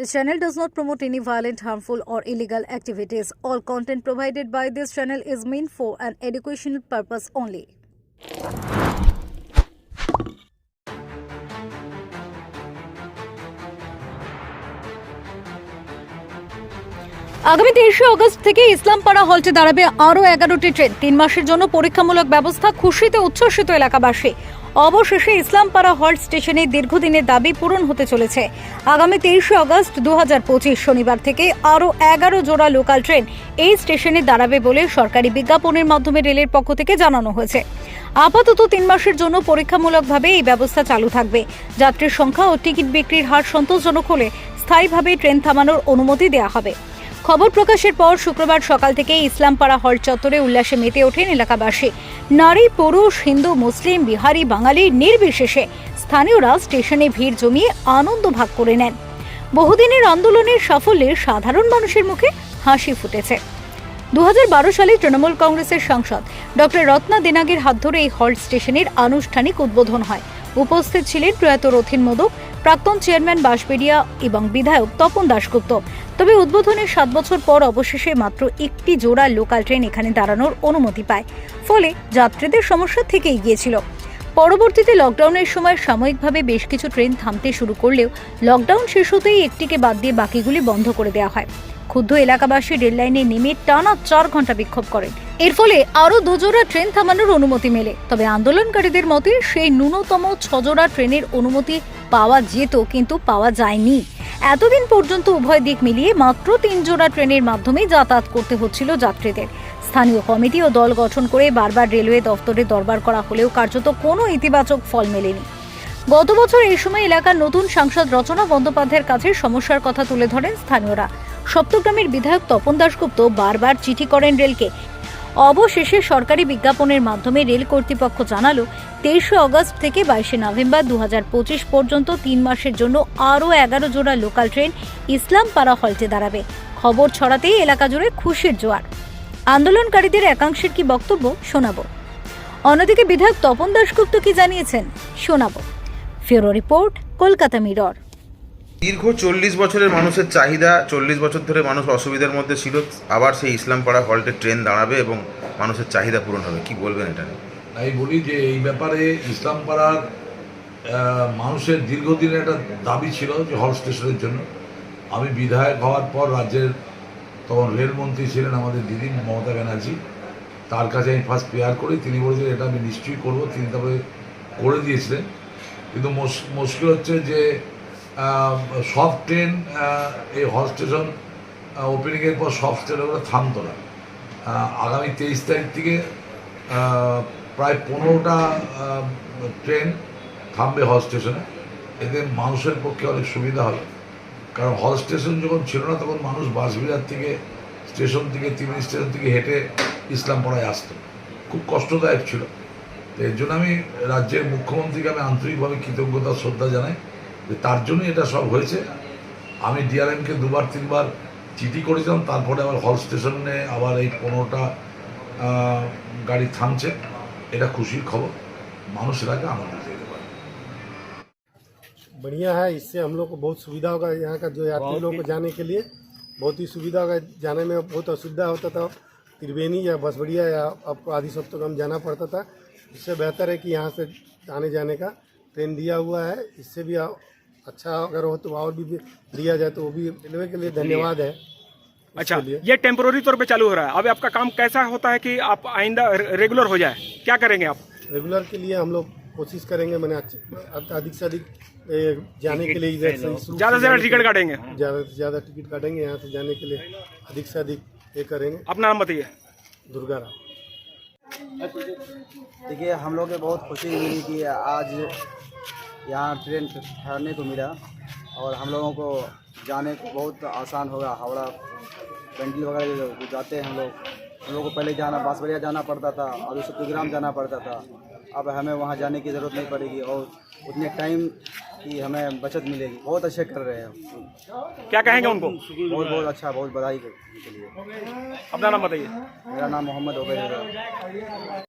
This channel does not promote any violent, harmful, or illegal activities. All content provided by this channel is meant for an educational purpose only. আগামী তেইশে August থেকে ইসলামপাড়া হলটে দাঁড়াবে আরও এগারোটি train তিন মাসের জন্য পরীক্ষামূলক ব্যবস্থা খুশিতে উচ্ছ্বসিত এলাকাবাসী অবশেষে ইসলামপাড়া হল্ট স্টেশনে দীর্ঘদিনের দাবি পূরণ হতে চলেছে। আগামী তেইশে অগস্ট দু শনিবার থেকে আরও এগারো জোড়া লোকাল ট্রেন এই স্টেশনে দাঁড়াবে বলে সরকারি বিজ্ঞাপনের মাধ্যমে রেলের পক্ষ থেকে জানানো হয়েছে। আপাতত তিন মাসের জন্য পরীক্ষামূলকভাবে এই ব্যবস্থা চালু থাকবে। যাত্রীর সংখ্যা ও টিকিট বিক্রির হার সন্তোষজনক হলে স্থায়ীভাবে ট্রেন থামানোর অনুমতি দেওয়া হবে। খবর প্রকাশের পর শুক্রবার সকাল থেকে ইসলামপাড়া হল চত্বরে উল্লাসে মেতে ওঠেন এলাকাবাসী। নারী, পুরুষ, হিন্দু, মুসলিম, বিহারি, বাঙালি নির্বিশেষে স্থানীয়রা স্টেশনে ভিড় জমিয়ে আনন্দ ভাগ করে নেন। বহুদিনের আন্দোলনের সাফল্যে সাধারণ মানুষের মুখে হাসি ফুটেছে। দু হাজার বারো সালে তৃণমূল কংগ্রেসের সাংসদ ডক্টর রত্না দেনাগের হাত ধরে এই হল্ট স্টেশনের আনুষ্ঠানিক উদ্বোধন হয়। উপস্থিত ছিলেন প্রয়াত রথিন মোদক, প্রাক্তন চেয়ারম্যান বাঁশবেড়িয়া এবং বিধায়ক তপন দাশগুপ্ত। তবে উদ্বোধনের সাত বছর পর অবশেষে মাত্র একটি জোড়া লোকাল ট্রেন এখানে দাঁড়ানোর অনুমতি পায়। ফলে যাত্রীদের সমস্যা থেকেই গিয়েছিল। পরবর্তীতে লকডাউনের সময় সাময়িকভাবে বেশ কিছু ট্রেন থামতে শুরু করলেও লকডাউন শেষ হতেই একটিকে বাদ দিয়ে বাকিগুলি বন্ধ করে দেওয়া হয়। ক্ষুব্ধ এলাকাবাসী রেললাইনে নেমে টানা চার ঘণ্টা বিক্ষোভ করেন। এর ফলে আরও দুজোড়া ট্রেন থামানোর অনুমতি মেলে। তবে আন্দোলনকারীদের মতে, সেই ন্যূনতম ছজোড়া ট্রেনের অনুমতি পাওয়া যেত, কিন্তু পাওয়া যায়নি। এতদিন পর্যন্ত উভয় দিক মিলিয়ে মাত্র তিন জোড়া ট্রেনের মাধ্যমে যাতায়াত করতে হচ্ছিল যাত্রীদের। স্থানীয় কমিটি ও দল গঠন করে বারবার রেলওয়ে দফতরে দরবার করা হলেও কার্যত কোনো ইতিবাচক ফল মেলেনি। গত বছর এই সময় এলাকার নতুন সাংসদ রচনা বন্দ্যোপাধ্যায়ের কাছে সমস্যার কথা তুলে ধরেন স্থানীয়রা। সপ্তগ্রামের বিধায়ক তপন দাশগুপ্ত বারবার চিঠি করেন রেলকে অবশেষে সরকারি বিজ্ঞাপনের মাধ্যমে রেল কর্তৃপক্ষ জানালো, তেইশে অগস্ট থেকে বাইশে নভেম্বর দু হাজার পঁচিশ পর্যন্ত তিন মাসের জন্য আরও এগারো জোড়া লোকাল ট্রেন ইসলামপাড়া হল্টে দাঁড়াবে। খবর ছড়াতেই এলাকা জুড়ে খুশির জোয়ার। আন্দোলনকারীদের একাংশের কি বক্তব্য? শোনাবো। অন্যদিকে বিধায়ক তপন দাশগুপ্ত কি জানিয়েছেন? শোনাবো। Bureau report, Kolkata Mirror. দীর্ঘ চল্লিশ বছরের মানুষের চাহিদা, চল্লিশ বছর ধরে মানুষ অসুবিধার মধ্যে ছিল, আবার সেই ইসলামপাড়া হল্টে ট্রেন দাঁড়াবে এবং মানুষের চাহিদা পূরণ হবে। কি বলবেন এটা নিয়ে? আমি বলি যে এই ব্যাপারে ইসলামপাড়ার মানুষের দীর্ঘদিনের একটা দাবি ছিল যে হল স্টেশনের জন্য। আমি বিধায়ক হওয়ার পর রাজ্যের তখন রেলমন্ত্রী ছিলেন আমাদের দিদি মমতা ব্যানার্জি। তার কাছে আমি ফার্স্ট প্রেয়ার করি। তিনি বলেছিলেন এটা আমি নিশ্চয়ই করব। তিনি তারপরে করে দিয়েছিলেন। কিন্তু মুশ- মুশকিল হচ্ছে যে সব ট্রেন এই হল স্টেশন ওপেনিংয়ের পর সব স্টেশনগুলো থামতো না। আগামী তেইশ তারিখ থেকে প্রায় পনেরোটা ট্রেন থামবে হল স্টেশনে এতে মানুষের পক্ষে অনেক সুবিধা হবে। কারণ হল স্টেশন যখন ছিল না, তখন মানুষ বাসবিহার থেকে স্টেশন থেকে, তিন স্টেশন থেকে হেঁটে ইসলামপাড়ায় আসতো। খুব কষ্টদায়ক ছিল। তো এর জন্য আমি রাজ্যের মুখ্যমন্ত্রীকে আমি আন্তরিকভাবে কৃতজ্ঞতা, শ্রদ্ধা জানাই। তার জন্যই এটা সব হয়েছে আমি ডিআরএমকে দুবার তিনবার চিঠি করেছিলাম তারপরে আবার হল স্টেশনে আবার এই পনেরোটা আহ, গাড়ি থামছে এটা খুশির খবর মানুষ এটাকে আনন্দ দিতে পারে बढ़िया है इससे हम लोग को बहुत सुविधा होगा यहाँ का जो यात्री लोग को जाने के लिए बहुत ही सुविधा होगा जाने में बहुत असुविधा होता था त्रिवेणी या बसबड़िया या अब आदि सब तक हम जाना पड़ता था इससे बेहतर है कि यहाँ से आने जाने का ट्रेन दिया हुआ है इससे भी आ- अच्छा अगर हो तो और भी दिया जाए तो वो भी रेलवे के लिए धन्यवाद है। अच्छा ये टेम्पोररी तौर पे चालू हो रहा है। अब आपका काम कैसा होता है कि आप आइंदा रेगुलर हो जाए? क्या करेंगे आप? रेगुलर के लिए हम लोग कोशिश करेंगे मैंने अधिक से अधिक जाने के लिए ज़्यादा से ज़्यादा टिकट काटेंगे? ज़्यादा से ज़्यादा टिकट काटेंगे यहाँ से जाने के लिए अधिक से अधिक ये करेंगे। अपना नाम बताइए। दुर्गा राम। देखिए हम लोग बहुत खुशी मिली कि आज यहाँ ट्रेन ठहरने को मिला और हम लोगों को जाने को बहुत आसान होगा। हावड़ा पेंटी वगैरह जो जाते हैं हम लोग हम लोग को पहले जाना बांसबड़िया जाना पड़ता था और सत्यग्राम जाना पड़ता था। अब हमें वहाँ जाने की ज़रूरत नहीं पड़ेगी और उतने टाइम की हमें बचत मिलेगी। बहुत अच्छे कर रहे हैं। क्या कहेंगे उनको? बहुत बहुत अच्छा बहुत बधाई के के लिए। अपना नाम बताइए। मेरा नाम मोहम्मद ओबैद